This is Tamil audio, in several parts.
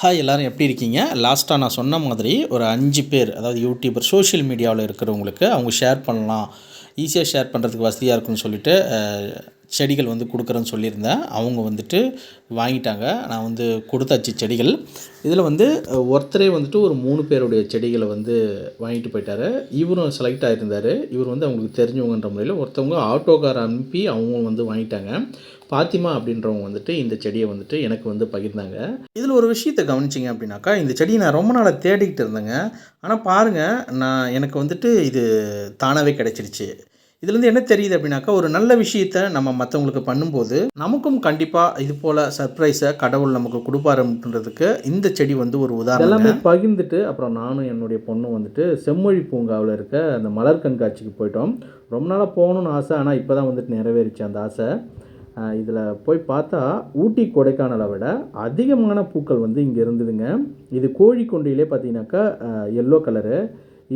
ஹாய் எல்லோரும் எப்படி இருக்கீங்க? லாஸ்ட்டாக நான் சொன்ன மாதிரி ஒரு அஞ்சு பேர் அதாவது யூடியூபர் சோஷியல் மீடியாவில் இருக்கிறவங்களுக்கு அவங்க ஷேர் பண்ணலாம். ஈஸியாக ஷேர் பண்ணுறதுக்கு வசதியாக இருக்குன்னு சொல்லிட்டு செடிகள் வந்து கொடுக்குறேன்னு சொல்லியிருந்தேன். அவங்க வந்துட்டு வாங்கிட்டாங்க. நான் வந்து கொடுத்தாச்சு செடிகள். இதில் வந்து ஒருத்தரே வந்துட்டு ஒரு மூணு பேருடைய செடிகளை வந்து வாங்கிட்டு போயிட்டார். இவரும் செலக்ட் ஆகியிருந்தார் இவர் வந்து அவங்களுக்கு தெரிஞ்சவங்கன்ற முறையில் ஒருத்தவங்க ஆட்டோக்கார அனுப்பி அவங்க வந்து வாங்கிட்டாங்க. பாத்திமா அப்படின்றவங்க வந்துட்டு இந்த செடியை வந்துட்டு எனக்கு வந்து பகிர்ந்தாங்க. இதில் ஒரு விஷயத்தை கவனிச்சிங்க அப்படின்னாக்கா இந்த செடியை நான் ரொம்ப நாளாக தேடிக்கிட்டு இருந்தேங்க. ஆனால் பாருங்கள் நான் எனக்கு வந்துட்டு இது தானாகவே கிடைச்சிருச்சு. இதுலேருந்து என்ன தெரியுது அப்படின்னாக்கா ஒரு நல்ல விஷயத்த நம்ம மற்றவங்களுக்கு பண்ணும்போது நமக்கும் கண்டிப்பாக இது போல் சர்ப்ரைஸை கடவுள் நமக்கு கொடுப்பாருன்றதுக்கு இந்த செடி வந்து ஒரு உதாரணம் எல்லாமே பகிர்ந்துட்டு அப்புறம் நானும் என்னுடைய பொண்ணும் வந்துட்டு செம்மொழி பூங்காவில் இருக்க அந்த மலர் கண்காட்சிக்கு போயிட்டோம். ரொம்ப நாளாக போகணும்னு ஆசை ஆனால் இப்போ தான் வந்துட்டு நிறைவேறிச்சு அந்த ஆசை. இதில் போய் பார்த்தா ஊட்டி கொடைக்கானலை விட அதிகமான பூக்கள் வந்து இங்கே இருந்ததுங்க. இது கோழிக்கொண்டையிலே பார்த்தீங்கன்னாக்கா எல்லோ கலரு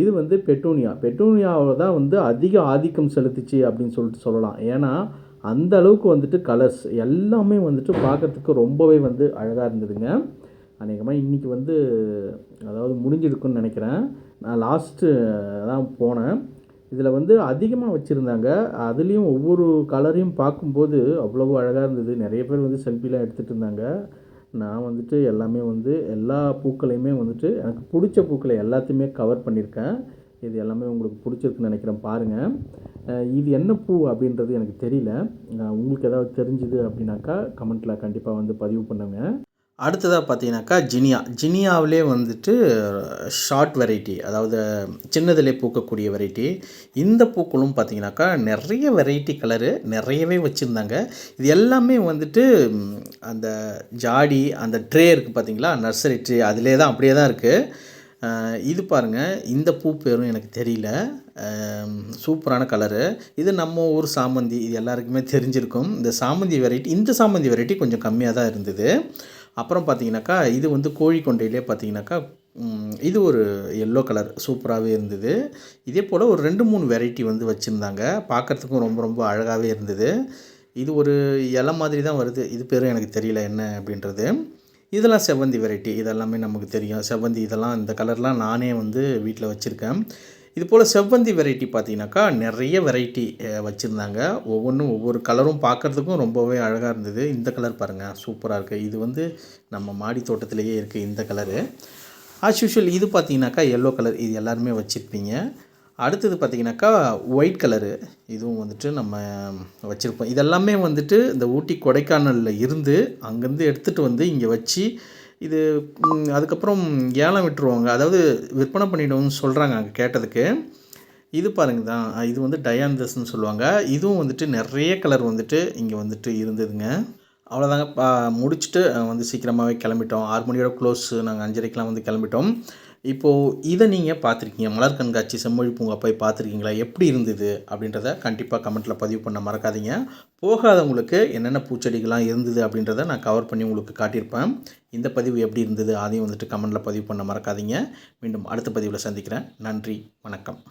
இது வந்து பெட்டூனியா. பெட்டூனியாவில் தான் வந்து அதிக ஆதிக்கம் செலுத்துச்சு அப்படின்னு சொல்லிட்டு சொல்லலாம். ஏன்னா அந்த அளவுக்கு வந்துட்டு கலர்ஸ் எல்லாமே வந்துட்டு பார்க்கறதுக்கு ரொம்பவே வந்து அழகாக இருந்ததுங்க. அநேகமாக இன்றைக்கி வந்து அதாவது முடிஞ்சிருக்குன்னு நினைக்கிறேன். நான் லாஸ்ட்டு தான் போனேன். இதில் வந்து அதிகமாக வச்சுருந்தாங்க. அதுலேயும் ஒவ்வொரு கலரையும் பார்க்கும்போது அவ்வளவு அழகாக இருந்தது. நிறைய பேர் வந்து செல்ஃபிலாம் எடுத்துகிட்டு இருந்தாங்க. நான் வந்துட்டு எல்லாமே வந்து எல்லா பூக்களையுமே வந்துட்டு எனக்கு பிடிச்ச பூக்களை எல்லாத்தையுமே கவர் பண்ணியிருக்கேன். இது எல்லாமே உங்களுக்கு பிடிச்சிருக்குன்னு நினைக்கிறேன். பாருங்கள் இது என்ன பூ அப்படின்றது எனக்கு தெரியல. உங்களுக்கு ஏதாவது தெரிஞ்சுது அப்படின்னாக்கா கமெண்ட்டில் கண்டிப்பாக வந்து பதிவு பண்ணுங்கள் அடுத்ததாக பார்த்தீங்கன்னாக்கா ஜினியா. ஜினியாவிலே வந்துட்டு ஷார்ட் வெரைட்டி அதாவது சின்னதிலே பூக்கக்கூடிய வெரைட்டி இந்த பூக்களும் பார்த்தீங்கன்னாக்கா நிறைய வெரைட்டி கலரு நிறையவே வச்சுருந்தாங்க. இது எல்லாமே வந்துட்டு அந்த ஜாடி அந்த ட்ரே இருக்குது பார்த்தீங்களா? நர்சரி ட்ரே அதிலே தான் அப்படியே தான் இருக்குது இது பாருங்கள் இந்த பூ பேரும் எனக்கு தெரியல. சூப்பரான கலரு இது நம்ம ஊர் சாமந்தி இது எல்லாருக்குமே தெரிஞ்சிருக்கும். இந்த சாமந்தி வெரைட்டி இந்த சாமந்தி வெரைட்டி கொஞ்சம் கம்மியாக தான் இருந்தது. அப்புறம் பார்த்தீங்கன்னாக்கா இது வந்து கோழிக்கொண்டையிலே பார்த்தீங்கன்னாக்கா இது ஒரு எல்லோ கலர் சூப்பராகவே இருந்தது. இதே போல் ஒரு ரெண்டு மூணு வெரைட்டி வந்து வச்சுருந்தாங்க. பார்க்குறதுக்கும் ரொம்ப ரொம்ப அழகாகவே இருந்தது. இது ஒரு இலை மாதிரி தான் வருது. இது பேரும் எனக்கு தெரியல என்ன அப்படின்றது. இதெல்லாம் செவ்வந்தி வெரைட்டி இதெல்லாமே நமக்கு தெரியும். செவ்வந்தி இதெல்லாம் இந்த கலர்லாம் நானே வந்து வீட்டில் வச்சுருக்கேன். இது போல் செவ்வந்தி வெரைட்டி பார்த்தீங்கன்னாக்கா நிறைய வெரைட்டி வச்சுருந்தாங்க. ஒவ்வொன்றும் ஒவ்வொரு கலரும் பார்க்குறதுக்கும் ரொம்பவே அழகாக இருந்தது. இந்த கலர் பாருங்கள் சூப்பராக இருக்குது இது வந்து நம்ம மாடி தோட்டத்திலேயே இருக்குது இந்த கலரு ஆஸ் யூஷுவல் இது பார்த்தீங்கன்னாக்கா எல்லோ கலர் இது எல்லாருமே வச்சுருப்பீங்க. அடுத்தது பார்த்தீங்கன்னாக்கா ஒயிட் கலரு இதுவும் வந்துட்டு நம்ம வச்சுருப்போம். இதெல்லாமே வந்துட்டு இந்த ஊட்டி கொடைக்கானலில் இருந்து அங்கேருந்து எடுத்துகிட்டு வந்து இங்கே வச்சு இது அதுக்கப்புறம் ஏலம் விட்டுருவாங்க. அதாவது விற்பனை பண்ணிடுவோம்னு சொல்கிறாங்க அங்கே கேட்டதுக்கு. இது பாருங்க தான். இது வந்து டயாந்தஸ்ன்னு சொல்லுவாங்க. இதுவும் வந்துட்டு நிறைய கலர் வந்துட்டு இங்கே வந்துட்டு இருந்ததுங்க. அவ்வளோதாங்க பா முடிச்சுட்டு வந்து சீக்கிரமாகவே கிளம்பிட்டோம். ஆறு மணியோட க்ளோஸ் நாங்கள் அஞ்சரைக்கெலாம் வந்து கிளம்பிட்டோம். இப்போது இதை நீங்கள் பார்த்துருக்கீங்க. மலர் கண்காட்சி செம்மொழி பூங்கா போய் பார்த்துருக்கீங்களா? எப்படி இருந்தது? அப்படின்றத கண்டிப்பாக கமெண்ட்டில் பதிவு பண்ண மறக்காதீங்க. போகாதவங்களுக்கு என்னென்ன பூச்செடிகள்லாம் இருந்தது அப்படின்றத நான் கவர் பண்ணி உங்களுக்கு காட்டியிருப்பேன். இந்த பதிவு எப்படி இருந்தது? அதையும் வந்துட்டு கமெண்ட்டில் பதிவு பண்ண மறக்காதீங்க. மீண்டும் அடுத்த பதிவில் சந்திக்கிறேன். நன்றி. வணக்கம்.